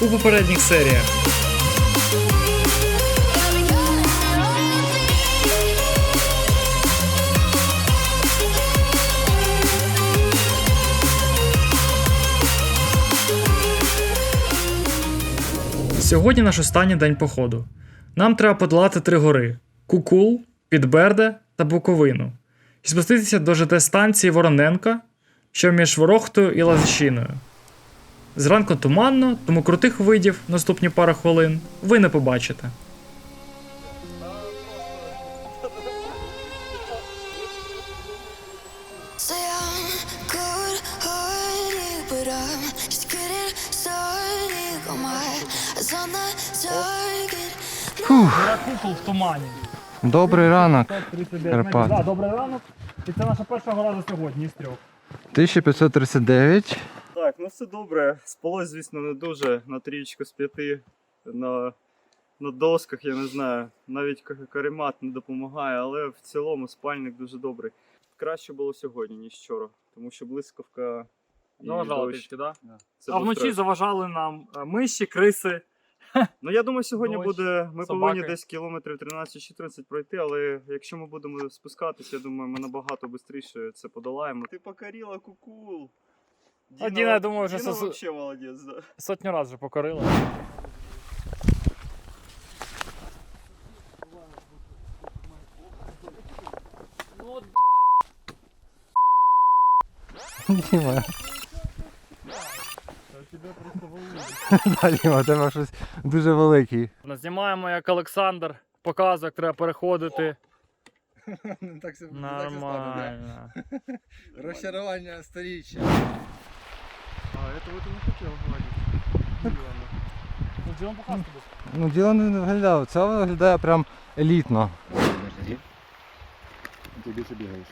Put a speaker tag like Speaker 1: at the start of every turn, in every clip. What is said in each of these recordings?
Speaker 1: у попередніх серіях. Сьогодні наш останній день походу. Нам треба подолати три гори: Кукул, Підберде та Буковину. І спуститися до ЖТ станції Вороненка, що між Ворохтою і Лазищиною. Зранку туманно, тому крутих видів наступні пару хвилин ви не побачите. Кукул в тумані.
Speaker 2: Добрий ранок. Карпат.
Speaker 1: Да, добрий ранок. І це наша перша гора за сьогодні з трьох.
Speaker 2: 1539.
Speaker 3: Так, ну все добре. Спалось, звісно, не дуже. На трієчку з п'яти, на, на досках, я не знаю. Навіть каремат не допомагає, але в цілому спальник дуже добрий. Краще було сьогодні, ніж вчора, тому що блискавка і
Speaker 1: Заважали
Speaker 3: дощ.
Speaker 1: трішки, так?
Speaker 3: Це
Speaker 1: А вночі
Speaker 3: стрес.
Speaker 1: заважали нам е, миші, криси.
Speaker 3: Ну я думаю, сьогодні
Speaker 1: дощ,
Speaker 3: буде. Ми
Speaker 1: собаки.
Speaker 3: повинні десь кілометрів 13-14 пройти, але якщо ми будемо спускатись, я думаю, ми набагато швидше це подолаємо. Ти покорила кукул.
Speaker 1: А Діна, я думаю, вже
Speaker 3: Діна
Speaker 1: сос-
Speaker 3: вообще молодець, да.
Speaker 1: Сотню разів вже покорили.
Speaker 2: Діма. Да, Діма, у тебе щось дуже великий.
Speaker 1: Знімаємо, як Олександр показує, як треба переходити.
Speaker 4: Так
Speaker 1: Нормально.
Speaker 4: Розчарування сторіччя.
Speaker 3: Этого ты не хотел говорить.
Speaker 1: Ну, буде.
Speaker 2: Ну, діло не виглядає. Це виглядає прям елітно.
Speaker 4: Ти більше бігаєш.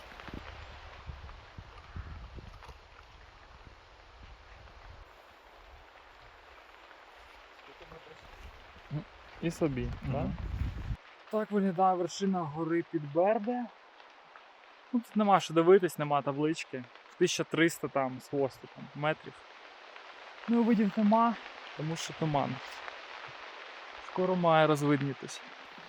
Speaker 1: І собі, так? Так виглядає вершина гори Підберде. Тут нема що дивитись, нема таблички. 1300 там з хвостиком метрів. Ну, видів нема, тому що туман. Скоро має розвиднітись.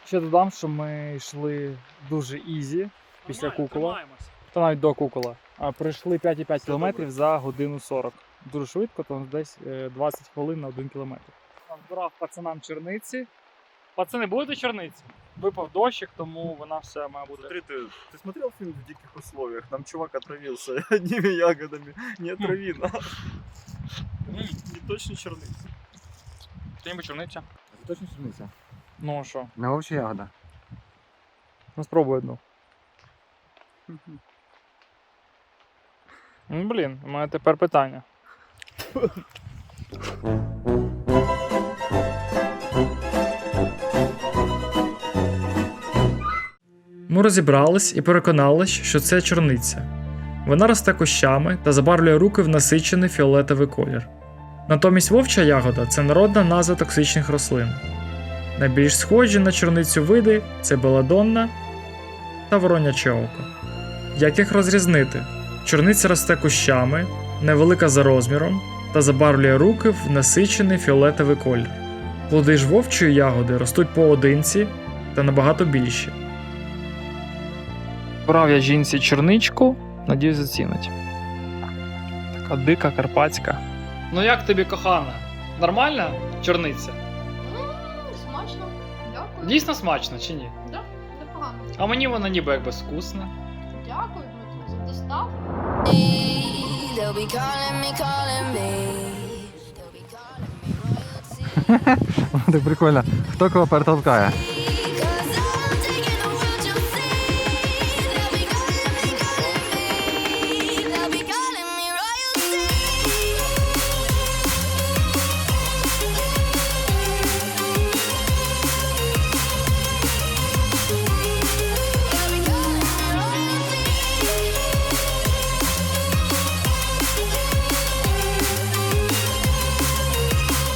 Speaker 1: Ще додам, що ми йшли дуже ізі після кукола. Та навіть до кукола. А пройшли 5,5 кілометрів за годину 40. Дуже швидко, то десь е, 20 хвилин на 1 кілометр. Збирав пацанам черниці. Пацани, будете черниці? Випав дощик, тому вона все має бути.
Speaker 3: Смотри, ты, ты смотрел фильм в диких условиях? Там чувак отравился одними ягодами. Не отрави, на. Не точно черницы.
Speaker 1: Ти ніби черниця?
Speaker 2: Це точно черниця?
Speaker 1: Ну а що?
Speaker 2: Не овочі ягода.
Speaker 1: Ну спробуй одну. Ну, блін, у мене тепер питання. Ми розібрались і переконались, що це чорниця. Вона росте кущами та забарвлює руки в насичений фіолетовий колір. Натомість вовча ягода це народна назва токсичних рослин. Найбільш схожі на чорницю види це беладонна та вороняче око. Як їх розрізнити? Чорниця росте кущами, невелика за розміром та забарвлює руки в насичений фіолетовий колір. Плоди ж вовчої ягоди ростуть поодинці та набагато більші. Брав я жінці чорничку, надіюсь, зацінить. Така дика карпатська. Ну як тобі, кохана? Нормальна чорниця?
Speaker 5: М, Смачно. Дякую.
Speaker 1: Дійсно смачно чи ні?
Speaker 5: Да, непогано.
Speaker 1: А мені вона ніби як безвкусна.
Speaker 5: Дякую, Дмитро, за доставку.
Speaker 2: Так прикольно. Хто кого перетолкає?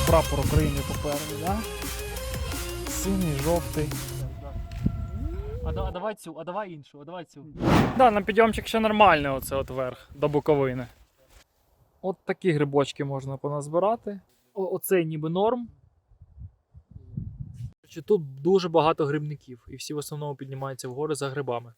Speaker 1: Прапор України попереду, да? Синій, жовтий. А, да- а давай цю, а давай іншу, а давай цю. Да, на підйомчик ще нормальний оце от верх до Буковини. От такі грибочки можна поназбирати. о- оцей ніби норм. Коротше, Тут дуже багато грибників, і всі в основному піднімаються вгори за грибами.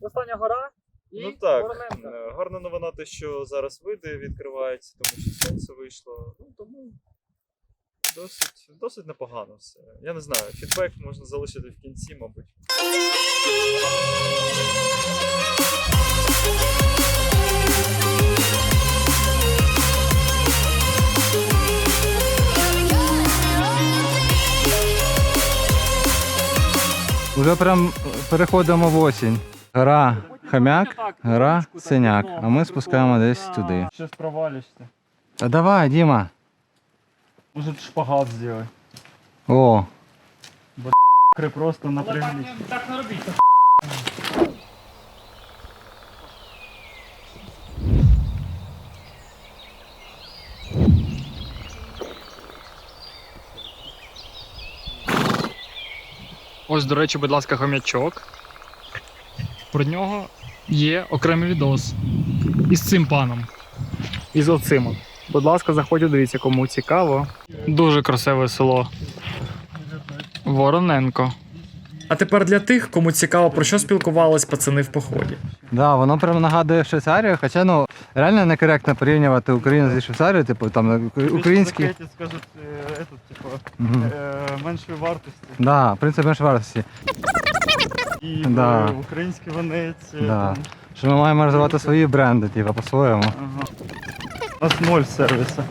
Speaker 1: Остання гора
Speaker 3: Ну так, е, гарна новина те, що зараз види відкриваються, тому що сонце вийшло. Ну тому досить, досить непогано все. Я не знаю, фідбек можна залишити в кінці, мабуть.
Speaker 2: Уже прям переходимо в осінь. Гора Хам'як, гора Синяк. А ми спускаємо десь туди.
Speaker 3: Щас провалишся.
Speaker 2: Та давай, Діма.
Speaker 3: Може шпагат зробити.
Speaker 2: О,
Speaker 3: Кри просто напряглись.
Speaker 1: Так не робіть. Ось, до речі, будь ласка, хомячок. Про нього є окремий відос. Із цим паном. Із оцим. Будь ласка, заходьте, дивіться, кому цікаво. Дуже красиве село. Вороненко. А тепер для тих, кому цікаво, про що спілкувались пацани в поході.
Speaker 2: да, воно прям нагадує Швейцарію, хоча ну реально некоректно порівнювати Україну зі Швейцарією, типу там українські.
Speaker 3: скажуть, е, этот, типу, е, меншої вартості.
Speaker 2: Да, принцип менш вартості.
Speaker 3: І
Speaker 2: Да.
Speaker 3: українські Венеція.
Speaker 2: Да.
Speaker 3: Там.
Speaker 2: Що ми маємо розвивати свої бренди, типу, по-своєму.
Speaker 3: Ага. У нас ноль сервісу.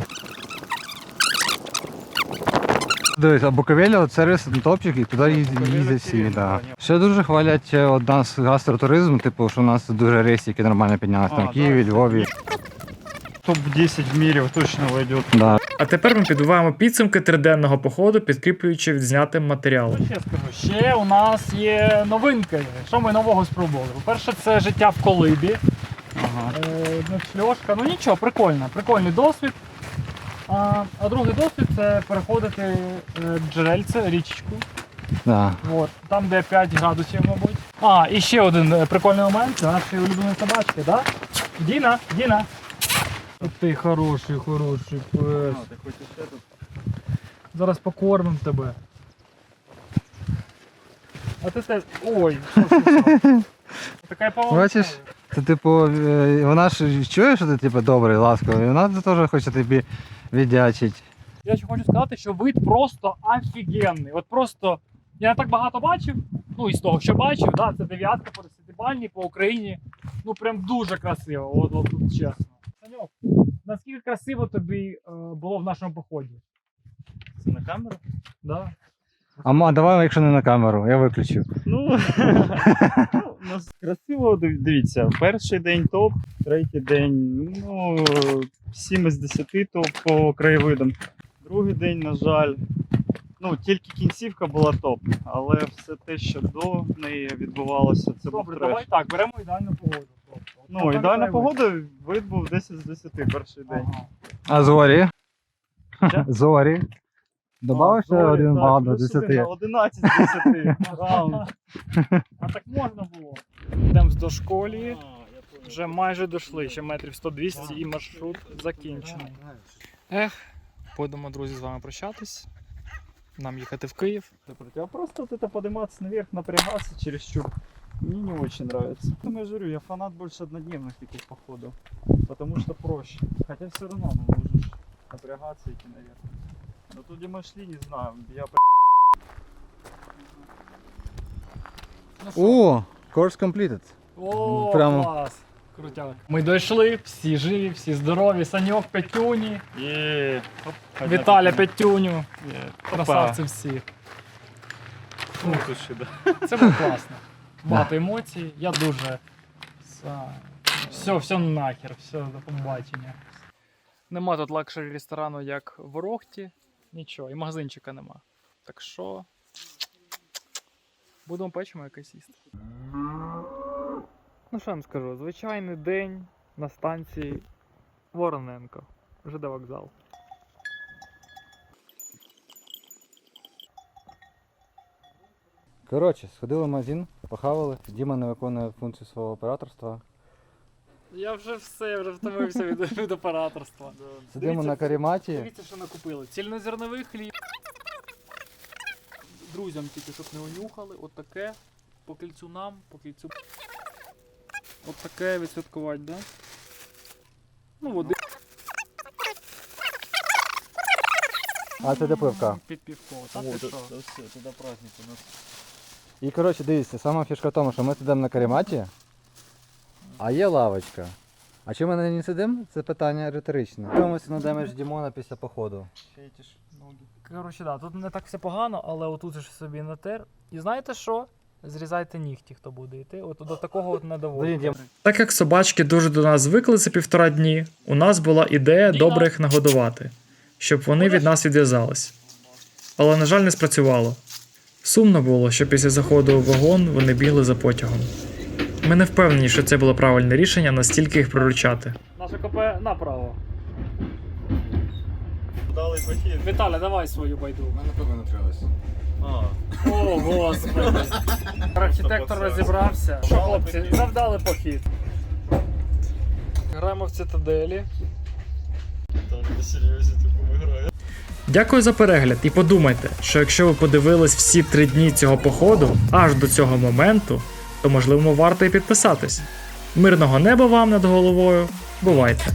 Speaker 2: Дивись, а Буковеля от сервіс топчик, і туди їздять всі. Да. Ще дуже хвалять е, от нас гастротуризм, типу, що у нас дуже рейси, які нормально піднялися. Там в Києві. Львові.
Speaker 3: Топ-10 в мірі точно войде.
Speaker 2: Да.
Speaker 1: А тепер ми підбиваємо підсумки триденного походу, підкріплюючи відзнятим матеріалом. Ще скажу, ще у нас є новинки. Що ми нового спробували? По-перше, це життя в колибі.
Speaker 3: Ага.
Speaker 1: Е. Ну нічого, прикольно, прикольний досвід. А, а другий досвід це переходити е, джерельце, річечку.
Speaker 2: Да.
Speaker 1: От, там, де 5 градусів, мабуть. А, і ще один е, прикольний момент. Це наші улюблені собачки, да? Діна, Діна. Ти хороший, хороший пес.
Speaker 3: А, ти хочеш ще тут?
Speaker 1: Зараз покормим тебе. А ти теж. Ой, що, що, що? Така повага.
Speaker 2: Бачиш? Це типу, е, вона ж чує, що ти типу добрий, ласковий, вона теж хоче тобі віддячити.
Speaker 1: Я ще хочу сказати, що вид просто офігенний. От просто я не так багато бачив. Ну, із того, що бачив, да, це дев'ятка по десятибальній по Україні. Ну прям дуже красиво, от, от тут чесно. Наскільки красиво тобі е, було в нашому поході?
Speaker 3: Це на камеру?
Speaker 1: Да?
Speaker 2: А ма, давай, якщо не на камеру, я виключу.
Speaker 3: Ну, у нас красиво, дивіться, перший день топ, третій день, ну, 7 із 10 топ по краєвидам. Другий день, на жаль, ну, тільки кінцівка була топ, але все те, що до неї відбувалося, це був
Speaker 1: Добре,
Speaker 3: треш.
Speaker 1: давай так, беремо ідеальну погоду.
Speaker 3: Ну, ідеальна погода, вид був 10 з 10 перший день.
Speaker 2: А зорі?
Speaker 3: Що?
Speaker 2: Зорі. Добавив ще
Speaker 3: Зорі,
Speaker 2: один
Speaker 3: так,
Speaker 2: бал до
Speaker 3: плюс один,
Speaker 2: 10.
Speaker 3: 11 з 10. Раунд.
Speaker 1: А так можна було. Йдемо вздовж колії. Вже майже дійшли, ще метрів 100-200 і маршрут закінчений. Ех, будемо, друзі, з вами прощатись. Нам їхати в Київ.
Speaker 3: А просто вот это подниматься наверх, напрягаться чересчур. Мне не очень нравится. Ну, я говорю, я фанат больше однодневных таких походов. Потому что проще. Хотя все равно, ну, нужно ж напрягаться идти наверх. Но тут, где мы шли, не знаю, я
Speaker 1: Ну?
Speaker 2: О, course completed.
Speaker 1: О,
Speaker 2: прямо.
Speaker 1: клас! Крутяк. Ми дійшли, всі живі, всі здорові. Саньок Петюні,
Speaker 3: Е, оп,
Speaker 1: Віталя
Speaker 3: одна
Speaker 1: Петюню. Красавці всі.
Speaker 3: Ну, тут ще, да.
Speaker 1: Це було класно. Багато емоцій. Я дуже. Все, все нахер, все, до побачення. Нема тут лакшері ресторану, як в Орохті. Нічого, і магазинчика нема. Так що. Будемо печимо якось їсти. Ну що я вам скажу, звичайний день на станції Вороненко. ЖД вокзал.
Speaker 2: Коротше, сходили в магазин, похавали. Діма не виконує функцію свого операторства.
Speaker 1: Я вже все, я вже втомився від, від операторства.
Speaker 2: Сидимо
Speaker 1: Дивіться,
Speaker 2: на каріматі.
Speaker 1: Дивіться, що накупили. Цільнозерновий хліб. Друзям тільки, щоб не унюхали. От таке. По кільцю нам, по кільцю. От таке відсвяткувати, да? Ну, води.
Speaker 2: А це де пивка.
Speaker 1: Під півко. Та ти що?
Speaker 3: все, тоді праздник у нас.
Speaker 2: І коротше, дивіться, сама фішка в тому, що ми сидимо на каріматі, а є лавочка. А чому ми на ній не сидимо? Це питання риторичне. Дивимося на демедж Дімона після походу.
Speaker 1: Коротше, да, тут не так все погано, але отут же ж собі натер. І знаєте що? Зрізайте нігті, хто буде йти. От до такого от не доводить.
Speaker 6: Так як собачки дуже до нас звикли за півтора дні, у нас була ідея добре їх нагодувати, щоб вони від нас відв'язались. Але, на жаль, не спрацювало. Сумно було, що після заходу у вагон вони бігли за потягом. Ми не впевнені, що це було правильне рішення настільки їх приручати.
Speaker 1: Наше КП направо.
Speaker 3: Дали похід.
Speaker 1: Віталя, давай свою байду.
Speaker 4: У мене пиво натрилось.
Speaker 3: А,
Speaker 1: О, господи. Архітектор розібрався. Що, хлопці, завдали похід. Граємо в цитаделі.
Speaker 3: там на серйозі таку грає.
Speaker 6: Дякую за перегляд і подумайте, що якщо ви подивились всі три дні цього походу аж до цього моменту, то можливо варто і підписатись. Мирного неба вам над головою. Бувайте!